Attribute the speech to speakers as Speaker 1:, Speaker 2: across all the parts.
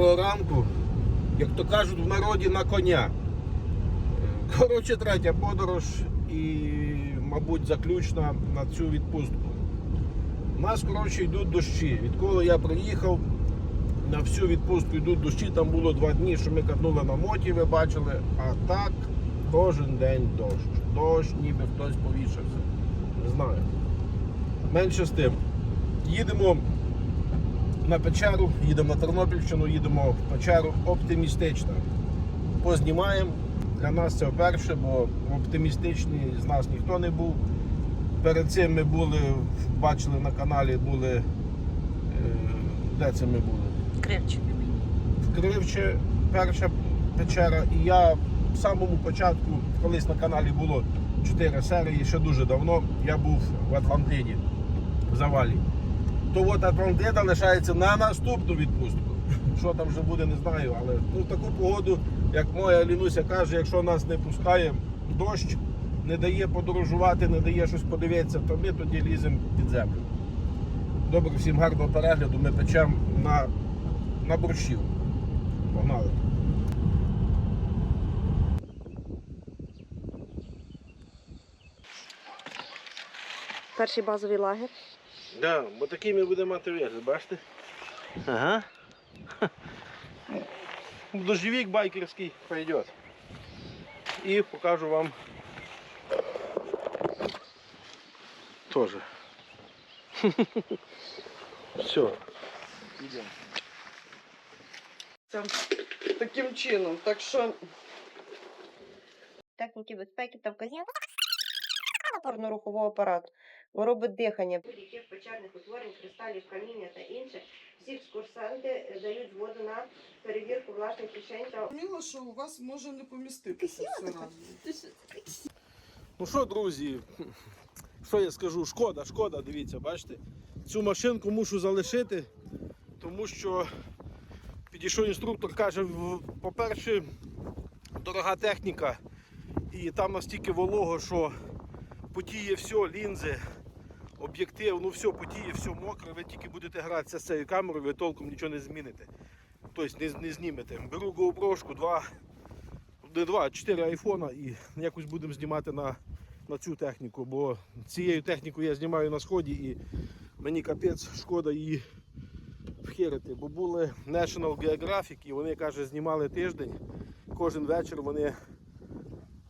Speaker 1: Доброго ранку. Як то кажуть в народі на коня. Коротше, третя подорож і, мабуть, заключна на цю відпустку. У нас, коротше, йдуть дощі. Відколи я приїхав, на всю відпустку йдуть дощі. Там було два дні, що ми катнули на моті, ви бачили. А так кожен день дощ. Дощ, ніби хтось повішався. Не знаю. Менше з тим. Їдемо на печеру, їдемо на Тернопільщину, їдемо в печеру оптимістично. Познімаємо. Для нас це вперше, бо оптимістичні з нас ніхто не був. Перед цим ми були, бачили на каналі, були. е, Де це ми були?
Speaker 2: Кривче.
Speaker 1: В Кривче, перша печера. І я в самому початку, колись на каналі було 4 серії, ще дуже давно, я був в Атлантиді, в завалі. То от Атлантида лишається на наступну відпустку. Що там вже буде, не знаю, але ну, в таку погоду, як моя Лінуся каже, якщо нас не пускає дощ, не дає подорожувати, не дає щось подивитися, то ми тоді ліземо під землю. Добре, всім гарного перегляду. Ми печемо на, на борщів. Погнали.
Speaker 2: Перший базовий лагер.
Speaker 1: Да, бо такий ми будемо мати вигляд, бачите? Ага. Дождевик байкерський пойдет. І покажу вам тоже. Все. Йдемо.
Speaker 3: Таким чином. Так що техніки безпеки та вказівки опорно-рухового апарату, робить дихання. Будь-яких печерних утворень, кристалів, каміння та інше. Всі екскурсанти дають згоду на перевірку власних кишень та
Speaker 4: Зрозуміло, що у вас може не поміститися все разом.
Speaker 1: Ну що, друзі, що я скажу? Шкода, шкода, дивіться, бачите? Цю машинку мушу залишити, тому що підійшов інструктор, каже, по-перше, дорога техніка, і там настільки волого, що потіє все, лінзи, об'єктив, ну все потіє, все мокре, ви тільки будете гратися з цією камерою, ви толком нічого не зміните. Тобто не, не знімете. Беру GoPro, два, не два, чотири айфона і якось будемо знімати на, на цю техніку, бо цією технікою я знімаю на сході і мені капець шкода її вхирити. Бо були National Geographic і вони каже, знімали тиждень. Кожен вечір вони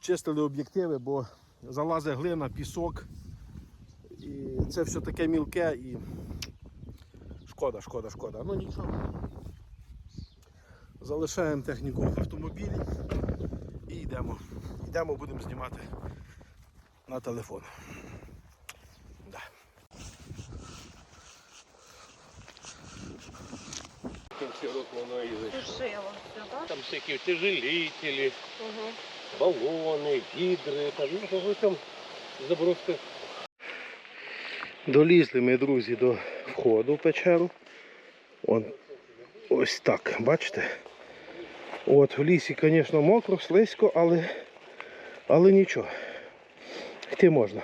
Speaker 1: чистили об'єктиви, бо залазить глина, пісок. І це все таке мілке і шкода, шкода, шкода. Ну нічого. Залишаємо техніку в автомобілі і йдемо. Йдемо, будемо знімати на телефон. Да.
Speaker 5: Воно і зайшло. Там всякі утяжелители,
Speaker 3: Угу.
Speaker 5: балони, гідри, там, ну, там заброска.
Speaker 1: Долізли ми, друзі, до входу в печеру. От, ось так, бачите? От, в лісі, звісно, мокро, слизько, але, але нічого. Йти можна.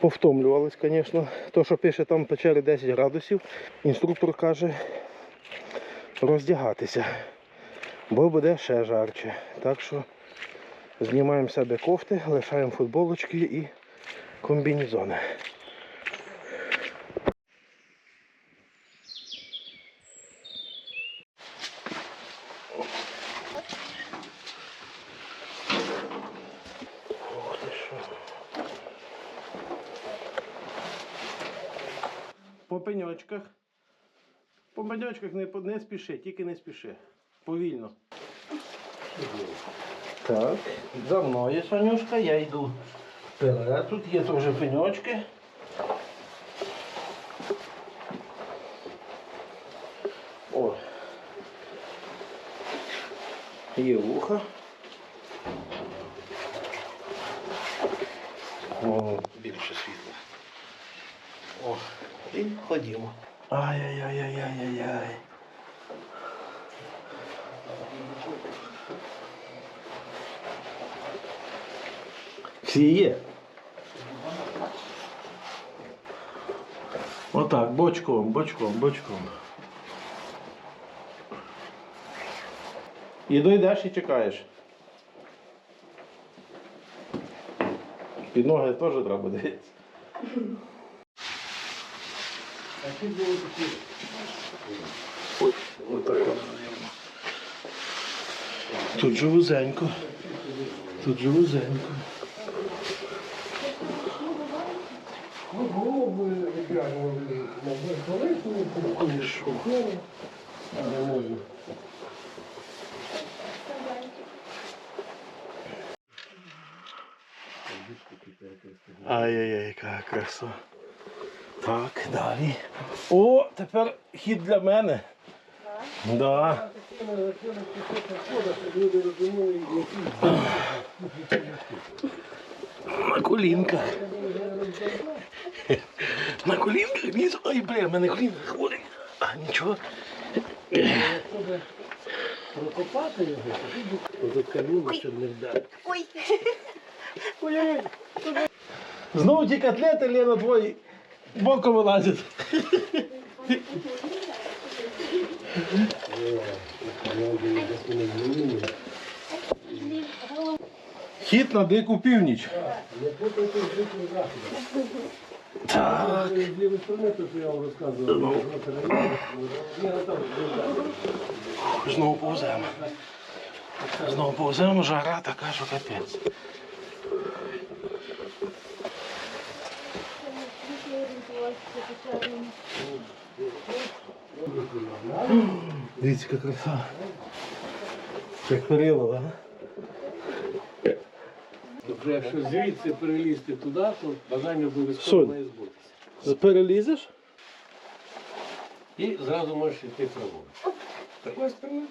Speaker 1: Повтомлювались, звісно. То, що пише там в печері 10 градусів, інструктор каже роздягатися, бо буде ще жарче. Так що знімаємо себе кофти, лишаємо футболочки і комбінезони. По пеньочках. По пеньочках не, не спіши, тільки не спіши. Повільно. Так, за мною, Санюшка, я йду вперед. Тут є теж пеньочки. О. Є вуха. О, більше світла. О, і ходімо. Ай-яй-яй-яй-яй-яй. сіє. Отак, бочком, бочком, бочком. І дойдеш і чекаєш. Під ноги теж треба дивитися. Ой, отак. Тут же вузенько. Тут же вузенько. Ай-яй-яй, яка краса. Так, далі. О, тепер хід для мене. Да. На колінках. На колінках лізу. Ай, бля, в мене коліна хворі. А нічого.
Speaker 5: Прокопати його, тут каміння, щоб не вдати.
Speaker 1: Знову ті котлети, Лена, твої боком вилазять. Хід на дику північ. Так.
Speaker 5: З лівої сторони, я вам розказував,
Speaker 1: Знову повземо. Знову повземо, жара така, що капець. Дивіться, яка краса. Як перило, а?
Speaker 5: Тобто, якщо звідси перелізти туди, то бажання обов'язково
Speaker 1: Сонь.
Speaker 5: має збутися.
Speaker 1: Перелізеш?
Speaker 5: І зразу можеш йти праворуч. Такої сторони,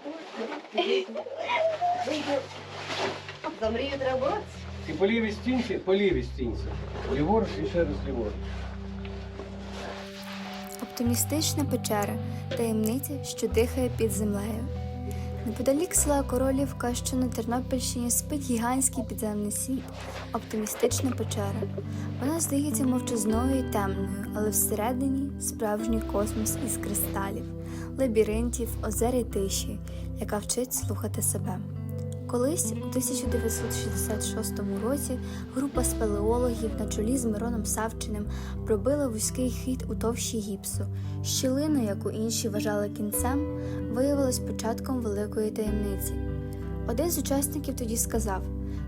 Speaker 3: За мрію треба боротися.
Speaker 5: І по лівій стінці, по лівій стінці. Ліворуч і ще раз ліворуч.
Speaker 6: Оптимістична печера таємниця, що дихає під землею. Неподалік села Королівка, що на Тернопільщині, спить гігантський підземний світ оптимістична печера. Вона здається мовчазною і темною, але всередині справжній космос із кристалів, лабіринтів, озер і тиші, яка вчить слухати себе. Колись у 1966 році група спелеологів на чолі з Мироном Савчиним пробила вузький хід у товщі гіпсу. Щілина, яку інші вважали кінцем, виявилась початком великої таємниці. Один з учасників тоді сказав: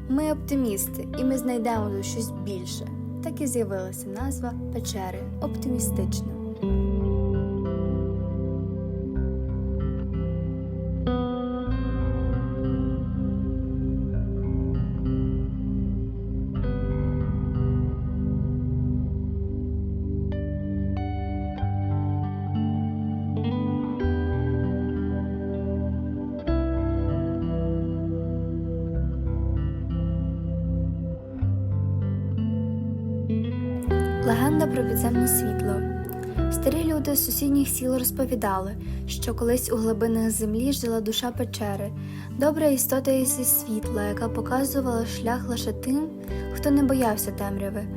Speaker 6: Ми оптимісти, і ми знайдемо тут щось більше. Так і з'явилася назва печери оптимістична. З сіл розповідали, що колись у глибинах землі жила душа печери, добра істота із світла, яка показувала шлях лише тим, хто не боявся темряви.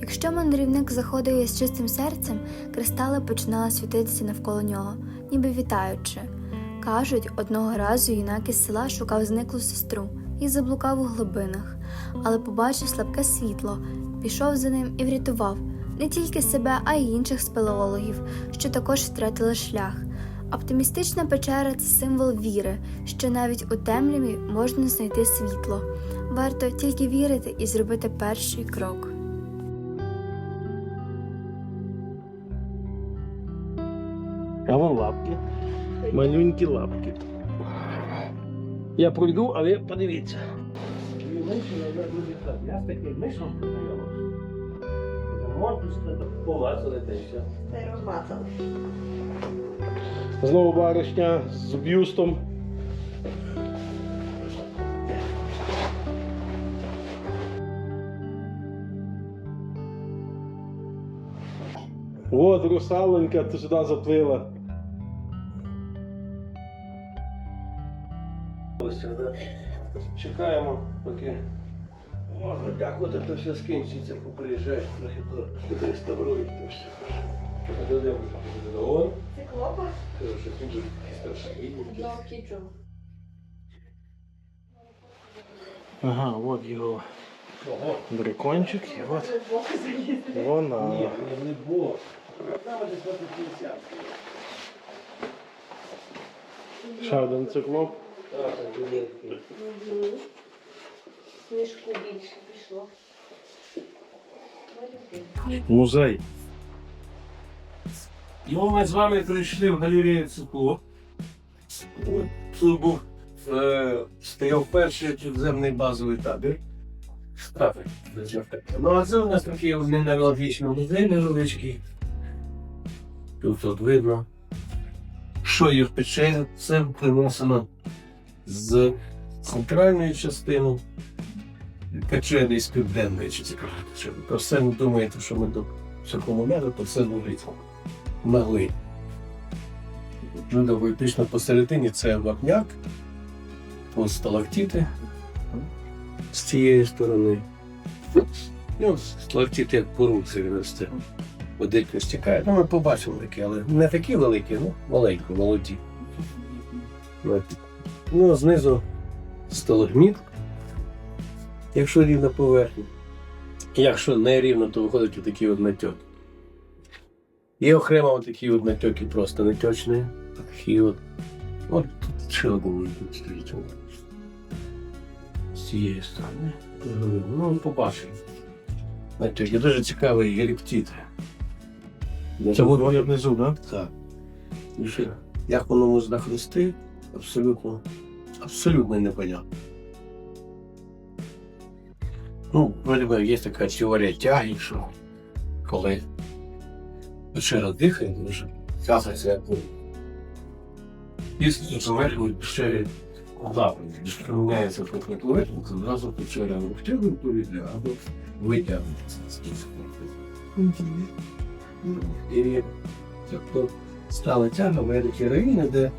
Speaker 6: Якщо мандрівник заходив із чистим серцем, кристали починали світитися навколо нього, ніби вітаючи. Кажуть, одного разу юнак із села шукав зниклу сестру і заблукав у глибинах, але побачив слабке світло, пішов за ним і врятував не тільки себе, а й інших спелеологів, що також втратили шлях. Оптимістична печера це символ віри, що навіть у темряві можна знайти світло. Варто тільки вірити і зробити перший крок.
Speaker 1: А вон лапки. Малюнькі лапки. Я пройду, а ви подивіться.
Speaker 5: Я з таким мишом познайомився. Мордочка, полазили та й все.
Speaker 3: Це розмацали.
Speaker 1: Знову баришня з бюстом. От русаленька ти сюди заплила.
Speaker 5: Ось да. Чекаємо, поки можна дякувати, то все скінчиться, поприїжджають трохи то реставрують то все. А де де вже буде?
Speaker 3: Циклопа?
Speaker 5: Кажу, що він дуже.
Speaker 3: Ну.
Speaker 1: Ага, от його дракончик, і от вона.
Speaker 5: Ні, не, не було. Там десь на кінцях.
Speaker 1: Ще один циклоп.
Speaker 5: Так, так.
Speaker 3: Книжку більше пішло.
Speaker 1: Музей.
Speaker 5: Ну, ми з вами прийшли в галерею цикло. Тут був е, стояв перший підземний базовий табір. Так, Ну, а це у нас такий мінералогічний музей невеличкий. Тут от видно, що є в печері. Це принесено з центральної частини печери і з південної частини. Про все не думаєте, що ми до всякому міру, то все лежить могли. Ну, точно посередині це вапняк, ось сталактити з цієї сторони. Ну, сталактити як по руці росте. Водичка стікає. Ну, ми побачили такі, але не такі великі, ну, маленькі, молоді. Ну, знизу сталагміт, якщо рівна поверхня. Якщо не рівно, то виходить отакий от натьок. Є окремо такі от натьоки просто натьочні. Такі от. От тут ще один стоїть. З цієї сторони. Ну, побачимо. Натьоки. Дуже цікавий геліптит.
Speaker 1: Це от внизу, так?
Speaker 5: Так. Як воно може рости, абсолютно, абсолютно непонятно. Ну, вроде би, є така теорія тяги, що коли печера дихає, дуже тягнеться як після поверхні печері запах. Міняється поверхня, то одразу печера втягнує повітря або витягнеться. І тобто стала тяга в такі райони, де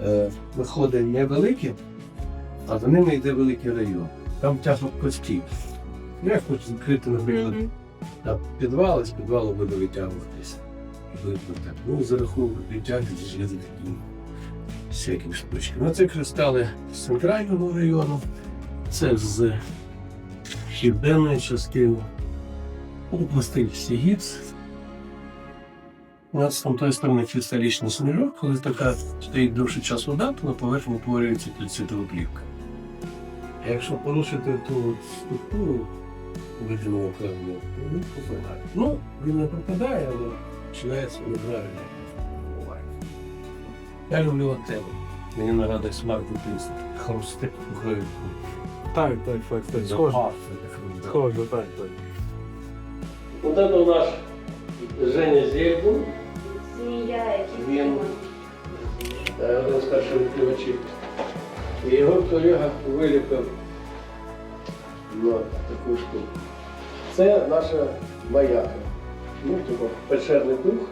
Speaker 5: е, виходить невеликі, а за ними йде великий район. Там тяга костів. Як хочу відкрити, наприклад, там підвал, і з підвалу буде витягуватися. Ну, за рахунок відтяги є такі всякі штучки. Ну, це кристали з центрального району, це з південної частини. Області Сігіц. У нас там той сторони кристалічний сніжок, коли така стоїть довший час вода, то на поверхні утворюється кальцитова плівка. А якщо порушити ту структуру видимого окремо, він пропадає. Ну, він не пропадає, але починається неправильно. Я люблю от тему. Мені нагадує смак дитинства. Хрустик у.
Speaker 1: Так, так, так, так. Схоже.
Speaker 5: Схоже.
Speaker 1: Так, так.
Speaker 5: Вот это наш Женя Зельбун.
Speaker 3: Змія,
Speaker 5: Він е, один з перших відкривачів. І його колега виліпив на таку штуку. Це наша маяка. Ну, типу, печерний дух.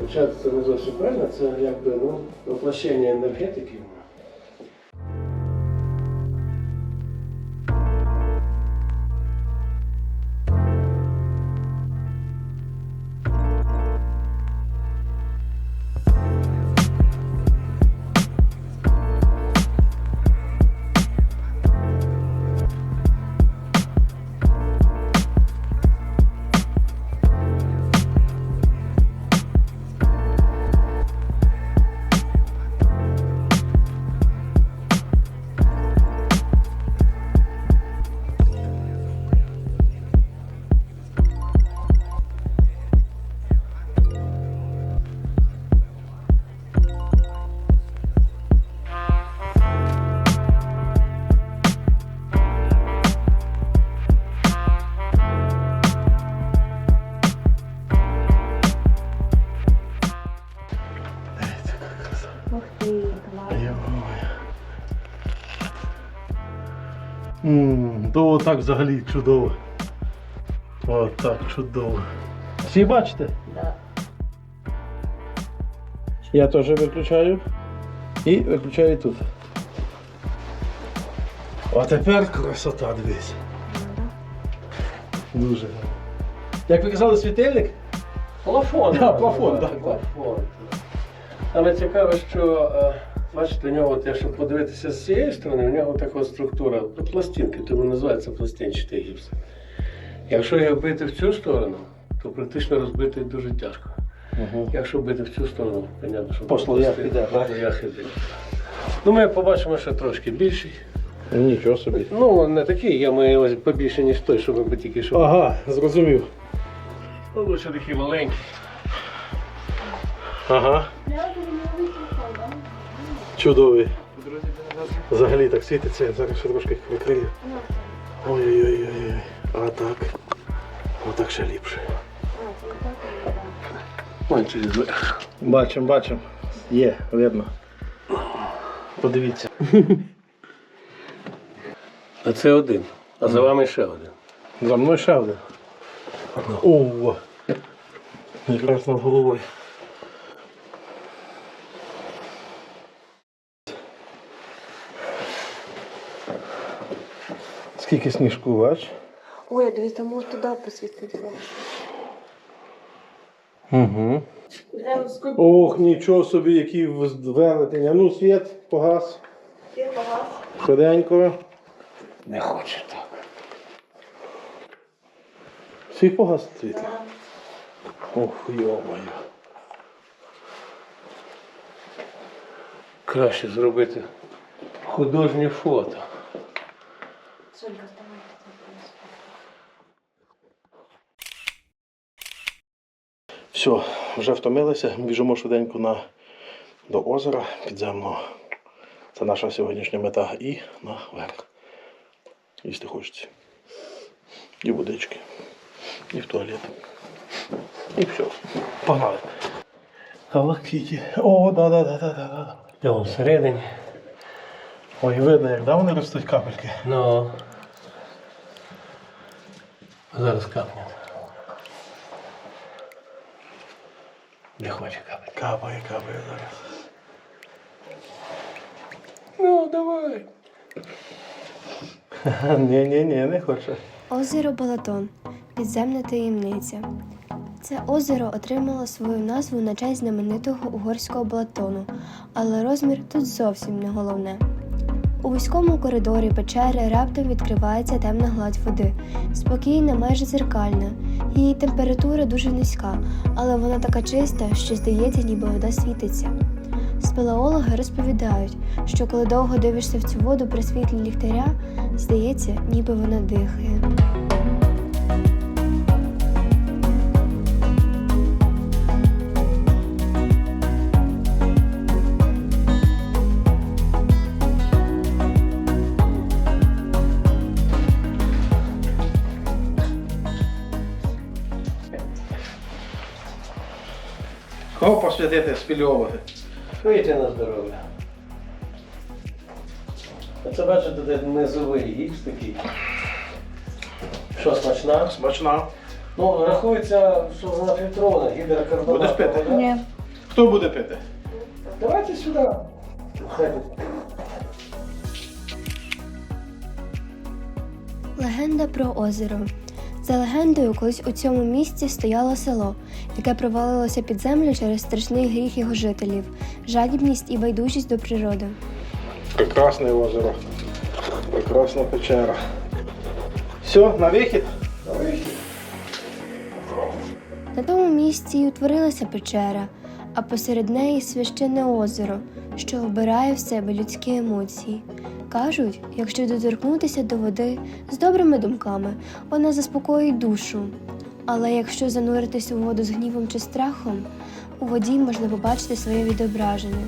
Speaker 5: Хоча це не зовсім правильно, це якби ну, воплощення енергетики.
Speaker 2: Ух ти, клас.
Speaker 1: Ммм, то так взагалі чудово. О, так чудово. Всі бачите?
Speaker 3: Да.
Speaker 1: Я теж виключаю. І виключаю тут. А тепер красота, дивись. Дуже. Як ви казали, світильник?
Speaker 5: Плафон.
Speaker 1: Да, плафон, да,
Speaker 5: плафон. Але цікаво, що е, Бачите, у нього, якщо подивитися з цієї сторони, у нього така структура пластинки, тому називається пластинчатий гіпс. Якщо його бити в цю сторону, то практично розбити дуже тяжко.
Speaker 1: Угу.
Speaker 5: Якщо бити в цю сторону, понятно, що
Speaker 1: По слоях
Speaker 5: іде. Ну, ми побачимо, що трошки більший.
Speaker 1: Нічого собі.
Speaker 5: Ну, не такий, я маю ось побільше, ніж той, що ми тільки що.
Speaker 1: Ага, зрозумів.
Speaker 5: Ну, лише такий маленький.
Speaker 1: Ага. Чудовий. Взагалі так світиться, я зараз ще трошки викрию. Ой-ой-ой. А так. Отак ще ліпше. Бачимо, бачимо. Є, видно. Подивіться.
Speaker 5: А це один. А за вами ще один.
Speaker 1: За мною ще один. О! Якраз над головою. Скільки сніжку, бач?
Speaker 2: Ой, дивись, там може туди посвітити.
Speaker 1: Угу. Ох, нічого собі, який велетень. Ну, світ, погас. Світ погас. Швиденько.
Speaker 5: Не хоче так.
Speaker 1: Всіх погас світло? Ох, йомаю.
Speaker 5: Краще зробити художнє фото.
Speaker 1: Все, вже втомилися. Біжимо швиденько на, до озера підземного. Це наша сьогоднішня мета. І наверх. Їсти хочеться. І водички. І в туалет. І все. Погнали. Галакіті. О, да, да, да, да, да, да.
Speaker 5: Всередині.
Speaker 1: Ой, видно, як да, вони ростуть капельки.
Speaker 5: Ну. Зараз капне. Не хоче капати.
Speaker 1: Капає, капає зараз.
Speaker 5: Ну, давай.
Speaker 1: Ні, ні, ні, не хоче.
Speaker 7: Озеро Балатон підземна таємниця. Це озеро отримало свою назву на честь знаменитого угорського Балатону, але розмір тут зовсім не головне. У вузькому коридорі печери раптом відкривається темна гладь води, спокійна, майже зеркальна. Її температура дуже низька, але вона така чиста, що здається, ніби вода світиться. Спелеологи розповідають, що коли довго дивишся в цю воду при світлі ліхтаря, здається, ніби вона дихає.
Speaker 1: Кого посвятити спільовувати?
Speaker 5: Пийте на здоров'я. Оце бачите, де низовий гіпс такий. Що, смачна?
Speaker 1: Смачна.
Speaker 5: Ну, рахується, що вона фільтрована, гідрокарбонат.
Speaker 1: Будеш пити?
Speaker 5: вода.
Speaker 7: Ні.
Speaker 1: Хто буде пити?
Speaker 5: Давайте сюди. Хай.
Speaker 7: Легенда про озеро. За легендою, колись у цьому місці стояло село, яке провалилося під землю через страшний гріх його жителів, жадібність і байдужість до природи.
Speaker 1: Прекрасне озеро. Прекрасна печера. Все, на вихід?
Speaker 7: На тому місці й утворилася печера, а посеред неї священне озеро, що вбирає в себе людські емоції. Кажуть, якщо доторкнутися до води з добрими думками, вона заспокоїть душу. Але якщо зануритись у воду з гнівом чи страхом, у воді можна побачити своє відображення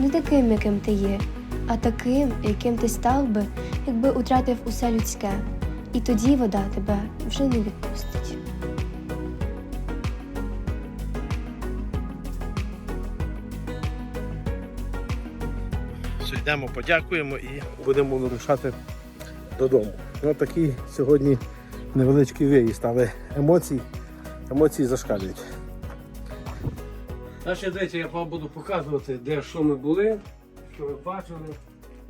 Speaker 7: не таким, яким ти є, а таким, яким ти став би, якби утратив усе людське. І тоді вода тебе вже не відпустить.
Speaker 1: Йдемо, подякуємо і будемо вирушати додому. Ось такий сьогодні невеличкий виїзд, але емоції, емоції зашкалюють.
Speaker 5: Значить, дивіться, я вам буду показувати, де що ми були, що ви бачили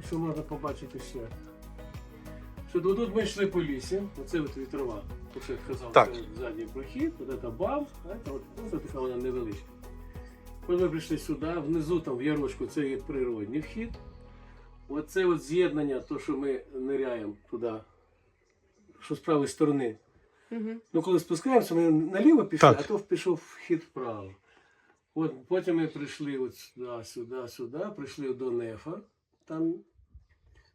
Speaker 5: і що можна побачити ще. Що тут тут ми йшли по лісі, оце от вітрова, оце я казав,
Speaker 1: Так.
Speaker 5: це задній прохід, от це бам, а це от ну, така вона невеличка. Коли ми прийшли сюди, внизу там в ярочку це є природний вхід. Оце от з'єднання, то, що ми ниряємо туди, що з правої сторони.
Speaker 3: Угу.
Speaker 5: Ну, коли спускаємося, ми наліво пішли,
Speaker 1: Так.
Speaker 5: а то пішов вхід вправо. От потім ми прийшли от сюди, сюди, сюди, прийшли до Нефа, там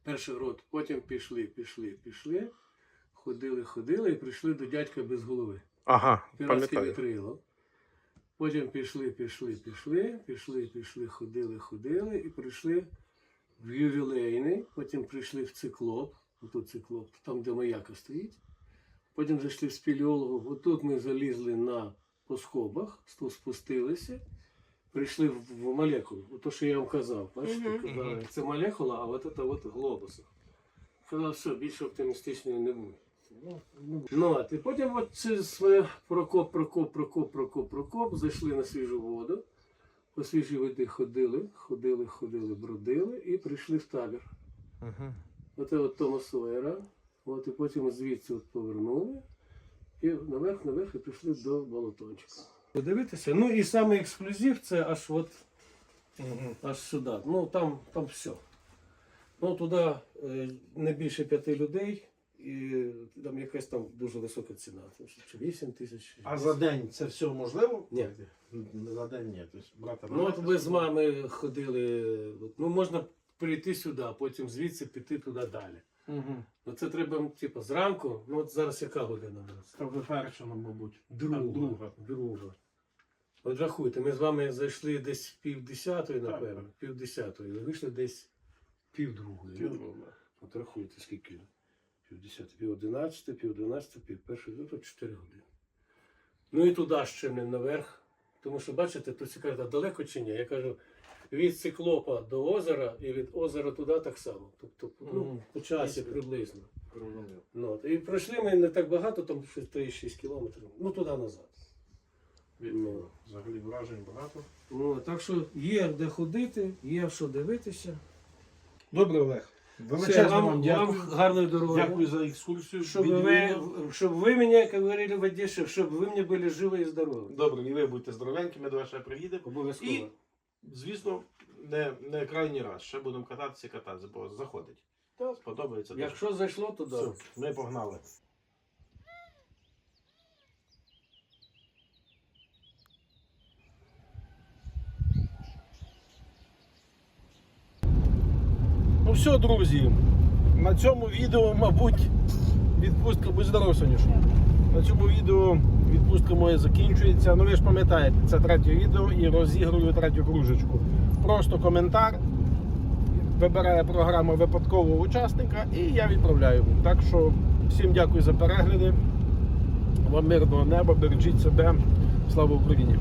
Speaker 5: перший рот, потім пішли, пішли, пішли, ходили, ходили і прийшли до дядька без голови.
Speaker 1: Ага,
Speaker 5: Піратське
Speaker 1: пам'ятаю.
Speaker 5: вітрило. Потім пішли, пішли, пішли, пішли, пішли, ходили, ходили і прийшли в ювілейний, потім прийшли в циклоп, отут циклоп, там, де маяка стоїть. Потім зайшли в спілеологу, отут ми залізли на по схобах, спустилися, прийшли в, в молекулу. Ото, що я вам казав, бачите,
Speaker 3: Мгм.
Speaker 5: казали, це молекула, а от це от глобус. Казав, все, більше оптимістичної не буде. Ну, а ти потім от через своє прокоп, прокоп, прокоп, прокоп, прокоп, зайшли на свіжу воду, по свіжій воді ходили, ходили, ходили, бродили і прийшли в табір.
Speaker 1: Мгм.
Speaker 5: Оце от Тома Сойера, от і потім звідси от повернули і наверх, наверх і прийшли до болотончика. Подивитися. Ну і саме ексклюзив це аж от аж сюди. Ну там, там все. Ну туди е, не більше п'яти людей, і там якась там дуже висока ціна. Чи 8 тисяч.
Speaker 1: А за день це все можливо?
Speaker 5: Ні.
Speaker 1: За день ні. Тобто брати
Speaker 5: Ну от ви з мами ходили. Ну можна прийти сюди, а потім звідси піти туди далі.
Speaker 1: Угу.
Speaker 5: Ну це треба, типу, зранку. Ну от зараз яка година у нас?
Speaker 1: Це вже перша, мабуть.
Speaker 5: Друга.
Speaker 1: Так, друга.
Speaker 5: Друга. От рахуйте, ми з вами зайшли десь пів десятої, напевно.
Speaker 1: так.
Speaker 5: Пів десятої. Вийшли десь пів другої.
Speaker 1: Півдруга.
Speaker 5: От рахуйте, скільки? Пів десятої, пів одинадцяти, пів одинадцяти, пів першої, ну, то 4 години. Ну і туди ще не наверх. Тому що, бачите, тут а далеко чи ні? Я кажу, від циклопа до озера і від озера туди так само. Тобто, ну,
Speaker 1: Мгм.
Speaker 5: по часі приблизно.
Speaker 1: Розумів.
Speaker 5: Ну, от. І пройшли ми не так багато, там щось 3-6 кілометрів. Ну, туди назад. Ну.
Speaker 1: Взагалі вражень багато.
Speaker 5: Ну, так що є де ходити, є що дивитися.
Speaker 1: Добре, Олег.
Speaker 5: Все,
Speaker 1: Величезно
Speaker 5: вам,
Speaker 1: вам дякую.
Speaker 5: вам гарної дороги.
Speaker 1: Дякую за екскурсію.
Speaker 5: Щоб
Speaker 1: Відвідали.
Speaker 5: вы, чтобы вы меня, как говорили в Одессе, чтобы вы мне были живы и здоровы.
Speaker 1: Добре, і ви будьте здоровенькі, ми до вас ще приїдемо.
Speaker 5: Обов'язково.
Speaker 1: І, звісно, не, не крайній раз. Ще будемо кататися і кататися, бо заходить.
Speaker 5: Так.
Speaker 1: Сподобається. дуже.
Speaker 5: Якщо зайшло, то да.
Speaker 1: Все, ми погнали. Ну все, друзі. На цьому відео, мабуть, відпустка будь здоров, Сонюш. На цьому відео відпустка моя закінчується. Ну ви ж пам'ятаєте, це третє відео і розігрую третю кружечку. Просто коментар. Вибирає програма випадкового учасника і я відправляю. Так що всім дякую за перегляди. Вам мирного неба, бережіть себе. Слава Україні!